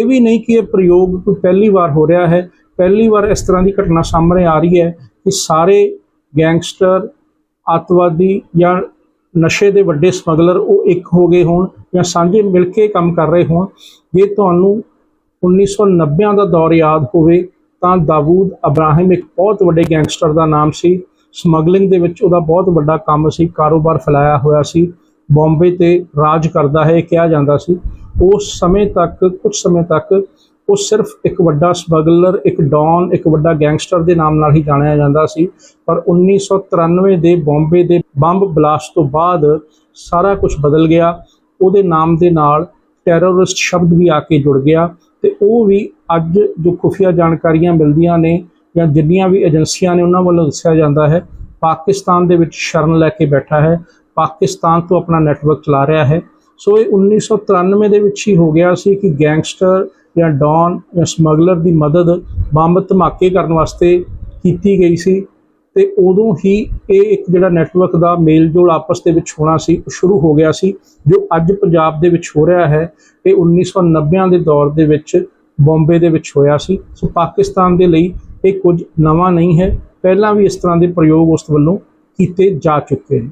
ਇਹ ਵੀ ਨਹੀਂ ਕਿ ਇਹ ਪ੍ਰਯੋਗ ਕੋਈ ਪਹਿਲੀ ਵਾਰ ਹੋ ਰਿਹਾ ਹੈ। ਪਹਿਲੀ ਵਾਰ ਇਸ ਤਰ੍ਹਾਂ ਦੀ ਘਟਨਾ ਸਾਹਮਣੇ ਆ ਰਹੀ ਹੈ ਕਿ ਸਾਰੇ ਗੈਂਗਸਟਰ, ਅੱਤਵਾਦੀ ਜਾਂ ਨਸ਼ੇ ਦੇ ਵੱਡੇ ਸਮਗਲਰ ਉਹ ਇੱਕ ਹੋ ਗਏ ਹੋਣ ਜਾਂ ਸਾਂਝੇ ਮਿਲ ਕੇ ਕੰਮ ਕਰ ਰਹੇ ਹੋਣ। ਜੇ ਤੁਹਾਨੂੰ 1990 ਦਾ ਦੌਰ ਯਾਦ ਹੋਵੇ ਤਾਂ ਦਾਊਦ ਅਬਰਾਹਿਮ ਇੱਕ ਬਹੁਤ ਵੱਡੇ ਗੈਂਗਸਟਰ ਦਾ ਨਾਮ ਸੀ। ਸਮਗਲਿੰਗ ਦੇ ਵਿੱਚ ਉਹਦਾ ਬਹੁਤ ਵੱਡਾ ਕੰਮ ਸੀ। ਕਾਰੋਬਾਰ ਫੈਲਾਇਆ ਹੋਇਆ ਸੀ। ਬੰਬੇ ਤੇ ਰਾਜ ਕਰਦਾ ਹੈ, ਇਹ ਕਿਹਾ ਜਾਂਦਾ ਸੀ। ਉਸ ਸਮੇਂ ਤੱਕ ਕੁਝ ਸਮੇਂ ਤੱਕ ਉਹ ਸਿਰਫ ਇੱਕ ਵੱਡਾ ਸਮਗਲਰ ਇੱਕ ਡੌਨ, ਇੱਕ ਵੱਡਾ ਗੈਂਗਸਟਰ ਦੇ ਨਾਮ ਨਾਲ ਹੀ ਜਾਣਿਆ ਜਾਂਦਾ ਸੀ। ਪਰ 1993 ਦੇ ਬੰਬੇ ਦੇ ਬੰਬ ਬਲਾਸਟ ਤੋਂ ਬਾਅਦ ਸਾਰਾ ਕੁਝ ਬਦਲ ਗਿਆ। ਉਹਦੇ ਨਾਮ ਦੇ ਨਾਲ ਟੈਰਰਿਸਟ ਸ਼ਬਦ ਵੀ ਆ ਕੇ ਜੁੜ ਗਿਆ ਤੇ ਉਹ ਵੀ ਅੱਜ ਜੋ ਖੁਫੀਆ ਜਾਣਕਾਰੀਆਂ ਮਿਲਦੀਆਂ ਨੇ ਜਾਂ ਜਿੰਨੀਆਂ ਵੀ ਏਜੰਸੀਆਂ ਨੇ ਉਹਨਾਂ ਵੱਲੋਂ ਦੱਸਿਆ ਜਾਂਦਾ ਹੈ, ਪਾਕਿਸਤਾਨ ਦੇ ਵਿੱਚ ਸ਼ਰਨ ਲੈ ਕੇ ਬੈਠਾ ਹੈ। ਪਾਕਿਸਤਾਨ ਤੋਂ ਆਪਣਾ ਨੈਟਵਰਕ ਚਲਾ ਰਿਹਾ ਹੈ। ਸੋ ਇਹ 1993 ਦੇ ਵਿੱਚ ਹੀ ਹੋ ਗਿਆ ਸੀ ਕਿ ਗੈਂਗਸਟਰ ਜਾਂ ਡੌਨ ਜਾਂ ਸਮਗਲਰ ਦੀ ਮਦਦ ਬੰਬ ਧਮਾਕੇ ਕਰਨ ਵਾਸਤੇ ਕੀਤੀ ਗਈ ਸੀ ਤੇ ਉਦੋਂ ਹੀ ਇਹ ਇੱਕ ਜਿਹੜਾ ਨੈਟਵਰਕ ਦਾ ਮੇਲ ਜੋਲ ਆਪਸ ਦੇ ਵਿੱਚ ਹੋਣਾ ਸੀ, ਉਹ ਸ਼ੁਰੂ ਹੋ ਗਿਆ ਸੀ, ਜੋ ਅੱਜ ਪੰਜਾਬ ਦੇ ਵਿੱਚ ਹੋ ਰਿਹਾ ਹੈ। ਇਹ 1990 ਦੇ ਦੌਰ ਦੇ ਵਿੱਚ ਬੰਬੇ ਦੇ ਵਿੱਚ ਹੋਇਆ ਸੀ। ਸੋ ਪਾਕਿਸਤਾਨ ਦੇ ਲਈ ਇਹ ਕੁਝ ਨਵਾਂ ਨਹੀਂ ਹੈ। ਪਹਿਲਾਂ ਵੀ ਇਸ ਤਰ੍ਹਾਂ ਦੇ ਪ੍ਰਯੋਗ ਉਸ ਵੱਲੋਂ ਕੀਤੇ ਜਾ ਚੁੱਕੇ ਨੇ।